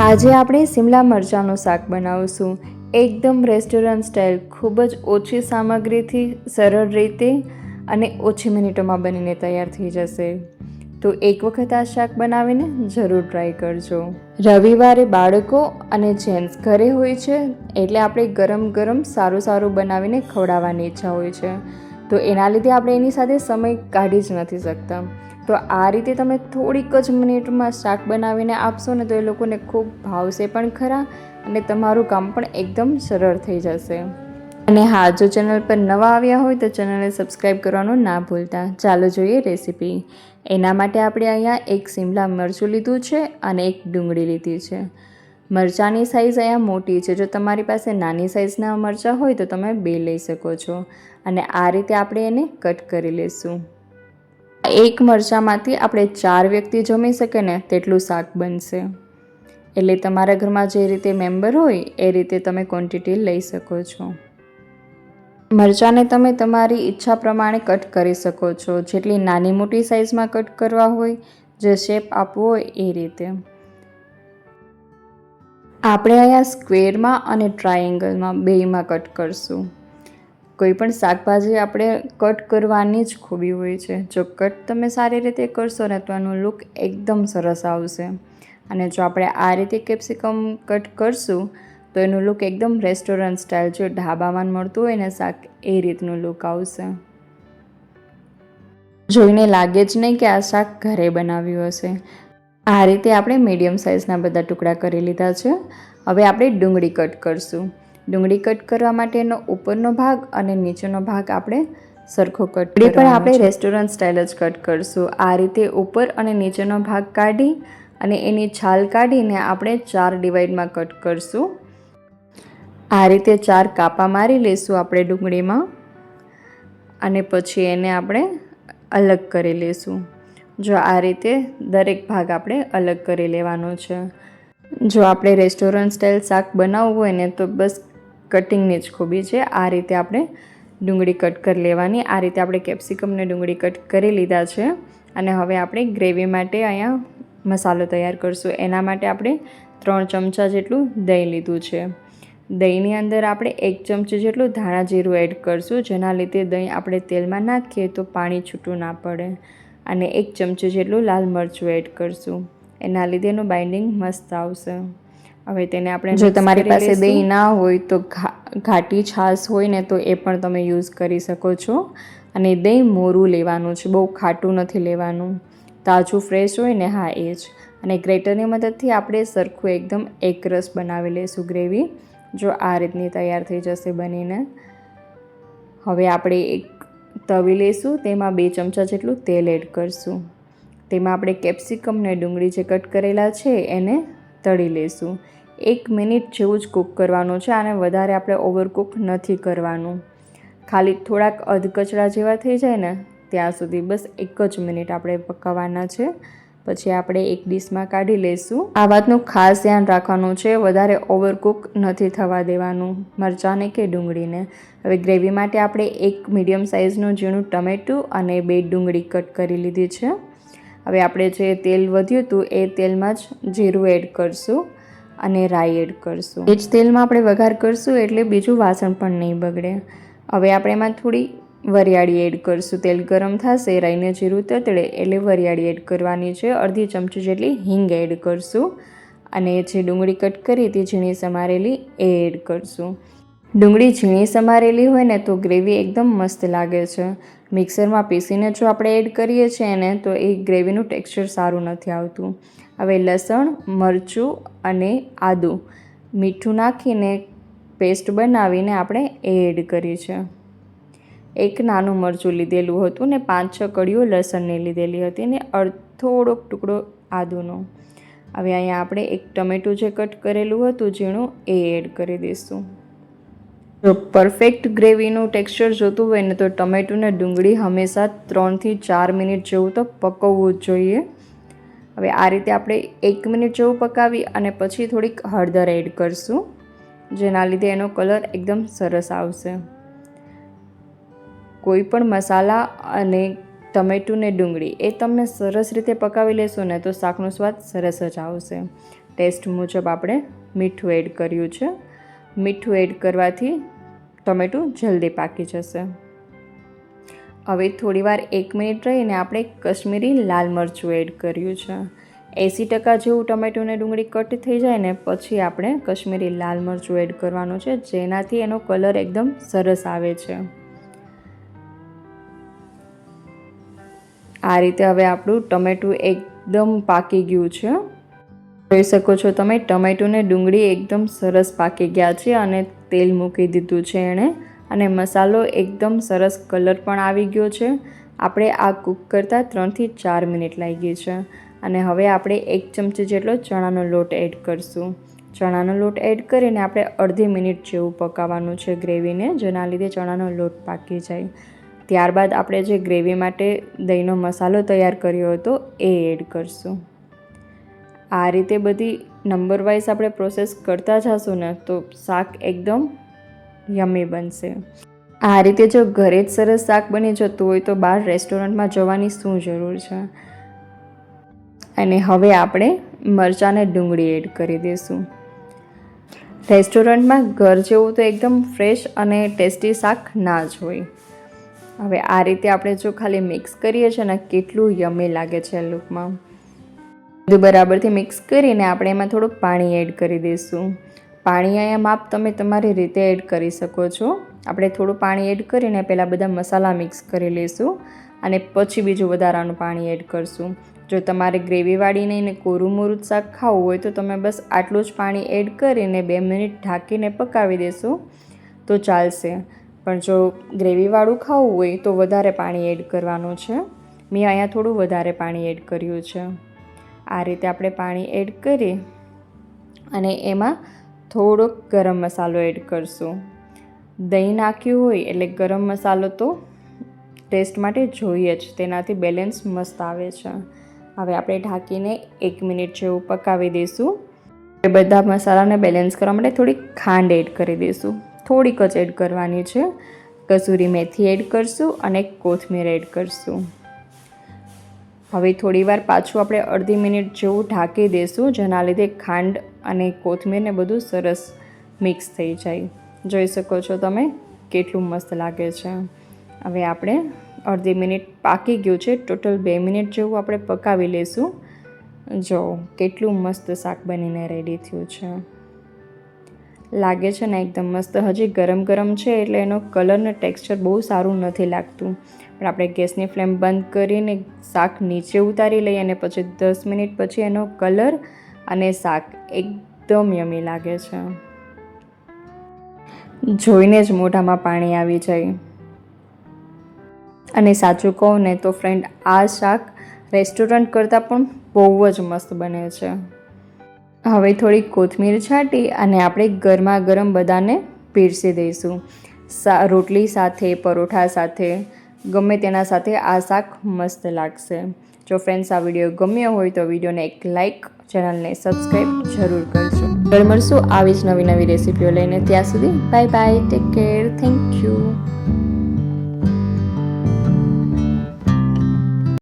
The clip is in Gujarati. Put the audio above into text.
આજે આપણે સિમલા મરચાંનું શાક બનાવીશું. એકદમ રેસ્ટોરન્ટ સ્ટાઇલ, ખૂબ જ ઓછી સામગ્રીથી સરળ રીતે અને ઓછી મિનિટોમાં બનીને તૈયાર થઈ જશે. તો એક વખત આ શાક બનાવીને જરૂર ટ્રાય કરજો. રવિવારે બાળકો અને જેન્ટ્સ ઘરે હોય છે એટલે આપણે ગરમ ગરમ સારું સારું બનાવીને ખવડાવવાની ઈચ્છા હોય છે. તો એના લીધે આપણે એની સાથે સમય કાઢી જ નથી શકતા. તો આ રીતે તમે થોડીક જ મિનિટમાં શાક બનાવીને આપશો ને તો એ લોકોને ખૂબ ભાવશે પણ ખરા અને તમારું કામ પણ એકદમ સરળ થઈ જશે. અને હા, જો ચેનલ પર નવા આવ્યા હોય તો ચેનલને સબસ્ક્રાઈબ કરવાનું ના ભૂલતા. ચાલો જોઈએ રેસીપી. એના માટે આપણે અહીંયા એક સિમલા મરચું લીધું છે અને એક ડુંગળી લીધી છે. મરચાંની સાઇઝ અહીંયા મોટી છે. જો તમારી પાસે નાની સાઇઝના મરચાં હોય તો તમે બે લઈ શકો છો. અને આ રીતે આપણે એને કટ કરી લઈશું એક મરચાંમાંથી આપણે ચાર વ્યક્તિ જમી શકે ને તેટલું શાક બનશે. એટલે તમારા ઘરમાં જે રીતે મેમ્બર હોય, એ રીતે તમે ક્વોન્ટિટી લઈ શકો છો. મરચાંને તમે તમારી ઈચ્છા પ્રમાણે કટ કરી શકો છો. જેટલી નાની મોટી સાઇઝમાં કટ કરવા હોય, જે શેપ આપવો હોય, એ રીતે. આપણે અહીંયા સ્ક્વેરમાં અને ટ્રાયેંગલમાં બેયમાં કટ કરશું. કોઈ પણ શાકભાજી આપણે કટ કરવાની જ ખૂબી હોય છે. જો કટ તમે સારી રીતે કરશો ને તો એનો લુક એકદમ સરસ આવશે. અને જો આપણે આ રીતે કેપ્સિકમ કટ કરશું, તો એનું લુક એકદમ રેસ્ટોરન્ટ સ્ટાઇલ, જો ઢાબામાં મળતું હોય ને શાક, એ રીતનું લુક આવશે. જોઈને લાગે જ નહીં કે આ શાક ઘરે બનાવ્યું હશે. આ રીતે આપણે મીડિયમ સાઇઝના બધા ટુકડા કરી લીધા છે. હવે આપણે ડુંગળી કટ કરશું. ડુંગળી કટ કરવા માટેનો ઉપરનો ભાગ અને નીચેનો ભાગ આપણે સરખો કટ ડુંગળી પણ આપણે રેસ્ટોરન્ટ સ્ટાઇલ જ કટ કરશું. આ રીતે ઉપર અને નીચેનો ભાગ કાઢી અને એની છાલ કાઢીને આપણે ચાર ડિવાઈડમાં કટ કરશું. આ રીતે ચાર કાપા મારી લઈશું આપણે ડુંગળીમાં અને પછી એને આપણે અલગ કરી લઈશું જો આ રીતે દરેક ભાગ આપણે અલગ કરી લેવાનો છે. જો આપણે રેસ્ટોરન્ટ સ્ટાઇલ શાક બનાવવું હોય ને તો બસ કટિંગની જ ખૂબી છે. આ રીતે આપણે ડુંગળી કટ કરી લેવાની. આ રીતે આપણે કેપ્સિકમને ડુંગળી કટ કરી લીધા છે અને હવે આપણે ગ્રેવી માટે અહીંયા મસાલો તૈયાર કરશું. એના માટે આપણે ત્રણ ચમચા જેટલું દહીં લીધું છે. દહીંની અંદર આપણે એક ચમચી જેટલું ધાણા જીરું એડ કરશું, જેના લીધે દહીં આપણે તેલમાં નાખીએ તો પાણી છૂટું ના પડે. અને એક ચમચી જેટલું લાલ મરચું એડ કરશું. એના લીધે એનું બાઇન્ડિંગ મસ્ત આવશે. હવે તેને આપણે જો તમારી પાસે દહીં ના હોય તો ઘાટી છાશ હોય ને તો એ પણ તમે યુઝ કરી શકો છો. અને દહીં મોરું લેવાનું છે બહુ ખાટું નથી લેવાનું. તાજું ફ્રેશ હોય ને હા એ જ. અને ગ્રેટરની મદદથી આપણે સરખું એકદમ એકરસ બનાવી લઈશું ગ્રેવી જો આ રીતની તૈયાર થઈ જશે બનીને. હવે આપણે એક તવી લઈશું તેમાં બે ચમચા જેટલું તેલ એડ કરશું. તેમાં આપણે કેપ્સિકમ ને ડુંગળી જે કટ કરેલા છે એને તળી લઈશું એક મિનિટ જેવું જ કૂક કરવાનું છે અને વધારે આપણે ઓવરકૂક નથી કરવાનું. ખાલી થોડાક અધકચરા જેવા થઈ જાય ને ત્યાં સુધી બસ એક જ મિનિટ આપણે પકાવવાના છે. પછી આપણે એક ડીશમાં કાઢી લઈશું આ વાતનું ખાસ ધ્યાન રાખવાનું છે, વધારે ઓવરકુક નથી થવા દેવાનું, મરચાંને કે ડુંગળીને. હવે ગ્રેવી માટે આપણે એક મીડિયમ સાઇઝનું ઝીણું ટમેટું અને બે ડુંગળી કટ કરી લીધી છે. હવે આપણે જે તેલ વધ્યું હતું એ તેલમાં જ જીરું એડ કરશું અને રાઈ એડ કરશું. એ જ તેલમાં આપણે વઘાર કરશું એટલે બીજું વાસણ પણ નહીં બગડે. હવે આપણે એમાં થોડી વરિયાળી એડ કરશું. તેલ ગરમ થશે, રાઈને જીરું તતડે એટલે વરિયાળી એડ કરવાની છે. અડધી ચમચી જેટલી હિંગ એડ કરશું અને જે ડુંગળી કટ કરી હતી, ઝીણી સમારેલી, એ એડ કરશું. ડુંગળી ઝીણી સમારેલી હોય ને તો ગ્રેવી એકદમ મસ્ત લાગે છે. મિક્સરમાં પીસીને જો આપણે એડ કરીએ છીએ ને તો એ ગ્રેવીનું ટેક્સચર સારું નથી આવતું. હવે લસણ, મરચું અને આદું મીઠું નાખીને પેસ્ટ બનાવીને આપણે એ એડ કરી છે એક નાનું મરચું લીધેલું હતું ને પાંચ છ કડીઓ લસણની લીધેલી હતી ને થોડોક ટુકડો આદુનો. હવે અહીંયા આપણે એક ટમેટું જે કટ કરેલું હતું, ઝીણું એ એડ કરી દઈશું. જો પરફેક્ટ ગ્રેવીનું ટેક્સચર જોતું હોય ને તો ટમેટું ને ડુંગળી હંમેશા ત્રણથી ચાર મિનિટ જેવું તો પકવવું જ જોઈએ. હવે આ રીતે આપણે એક મિનિટ જેવું પકાવી અને પછી થોડીક હળદર એડ કરશું, જેના લીધે એનો કલર એકદમ સરસ આવશે. કોઈ પણ મસાલા અને ટમેટું ને ડુંગળી એ તમને સરસ રીતે પકાવી લેશો ને તો શાકનો સ્વાદ સરસ જ આવશે. ટેસ્ટ મુજબ આપણે મીઠું એડ કર્યું છે. મીઠું એડ કરવાથી ટમેટું જલ્દી પાકી જશે. હવે થોડીવાર એક મિનિટ રહીને આપણે કશ્મીરી લાલ મરચું એડ કર્યું છે. એંસી ટકા જેવું ટમેટું ને ડુંગળી કટ થઈ જાય ને પછી આપણે કશ્મીરી લાલ મરચું એડ કરવાનું છે, જેનાથી એનો કલર એકદમ સરસ આવે છે. આ રીતે હવે આપણું ટમેટું એકદમ પાકી ગયું છે. જોઈ શકો છો તમે. ટમેટું ને ડુંગળી એકદમ સરસ પાકી ગયા છે અને તેલ મૂકી દીધું છે એણે. અને મસાલો એકદમ સરસ કલર પણ આવી ગયો છે. આપણે આ કૂક કરતાં ત્રણથી ચાર મિનિટ લાગી છે. અને હવે આપણે એક ચમચી જેટલો ચણાનો લોટ એડ કરશું. ચણાનો લોટ એડ કરીને આપણે અડધી મિનિટ જેવું પકાવવાનું છે ગ્રેવીને, જેના લીધે ચણાનો લોટ પાકી જાય. ત્યારબાદ આપણે જે ગ્રેવી માટે દહીંનો મસાલો તૈયાર કર્યો હતો, એ એડ કરશું. આ રીતે બધી નંબર વાઇઝ આપણે પ્રોસેસ કરતા જશું ને, તો શાક એકદમ યમી બનશે. આ રીતે જો ઘરે જ સરસ શાક બની જતું હોય તો બહાર રેસ્ટોરન્ટમાં જવાની શું જરૂર છે? અને હવે આપણે મરચાંને ડુંગળી એડ કરી દઈશું. રેસ્ટોરન્ટમાં ઘર જેવું તો એકદમ ફ્રેશ અને ટેસ્ટી શાક ના જ હોય. હવે આ રીતે આપણે જો ખાલી મિક્સ કરીએ છીએ ને, કેટલું યમી લાગે છે લુકમાં બધું બરાબરથી મિક્સ કરીને આપણે એમાં થોડુંક પાણી એડ કરી દઈશું. પાણી અહીંયા માપ તમે તમારી રીતે એડ કરી શકો છો. આપણે થોડું પાણી એડ કરીને પહેલાં બધા મસાલા મિક્સ કરી લઈશું અને પછી બીજું વધારાનું પાણી એડ કરશું. જો તમારે ગ્રેવીવાળી નહીં કોરું મોરું શાક ખાવું હોય તો તમે બસ આટલું જ પાણી એડ કરીને બે મિનિટ ઢાંકીને પકાવી દેશો તો ચાલશે. પણ જો ગ્રેવીવાળું ખાવું હોય તો વધારે પાણી એડ કરવાનું છે. મેં અહીંયા થોડું વધારે પાણી એડ કર્યું છે. આ રીતે આપણે પાણી એડ કરી અને એમાં થોડોક ગરમ મસાલો એડ કરશું. દહીં નાખ્યું હોય એટલે ગરમ મસાલો તો ટેસ્ટ માટે જોઈએ જ, તેનાથી બેલેન્સ મસ્ત આવે છે. હવે આપણે ઢાંકીને એક મિનિટ જેવું પકાવી દઈશું. એ બધા મસાલાને બેલેન્સ કરવા માટે થોડીક ખાંડ એડ કરી દઈશું. થોડીક જ એડ કરવાની છે. કસૂરી મેથી એડ કરશું અને કોથમીર એડ કરશું. હવે થોડીવાર પાછું આપણે અડધી મિનિટ જેવું ઢાંકી દઈશું જેના લીધે ખાંડ અને કોથમીરને બધું સરસ મિક્સ થઈ જાય. જોઈ શકો છો તમે કેટલું મસ્ત લાગે છે. હવે આપણે અડધી મિનિટ પાકી ગયું છે. ટોટલ બે મિનિટ જેવું આપણે પકાવી લઈશું જો, કેટલું મસ્ત શાક બનીને રેડી થયું છે. લાગે છે ને એકદમ મસ્ત. હજી ગરમ ગરમ છે એટલે એનો કલરને ટેક્સચર બહુ સારું નથી લાગતું. પણ આપણે ગેસની ફ્લેમ બંધ કરીને શાક નીચે ઉતારી લઈએ અને પછી દસ મિનિટ પછી એનો કલર અને શાક એકદમ યમી લાગે છે. જોઈને જ મોઢામાં પાણી આવી જાય. અને સાચું કહું ને તો ફ્રેન્ડ આ શાક રેસ્ટોરન્ટ કરતાં પણ બહુ જ મસ્ત બને છે. હવે થોડી કોથમીર છાંટી અને આપણે ગરમા ગરમ બધાને પીરસી દઈશું. સા, રોટલી સાથે, પરોઠા સાથે, ગમે તેના સાથે આ શાક મસ્ત લાગશે. જો ફ્રેન્ડ્સ આ વીડિયો ગમ્યો હોય તો વિડીયોને એક લાઇક ચેનલને સબસ્ક્રાઈબ જરૂર કરજો. દર મળશું આવી જ નવી નવી રેસીપીઓ લઈને. ત્યાં સુધી bye bye take care thank you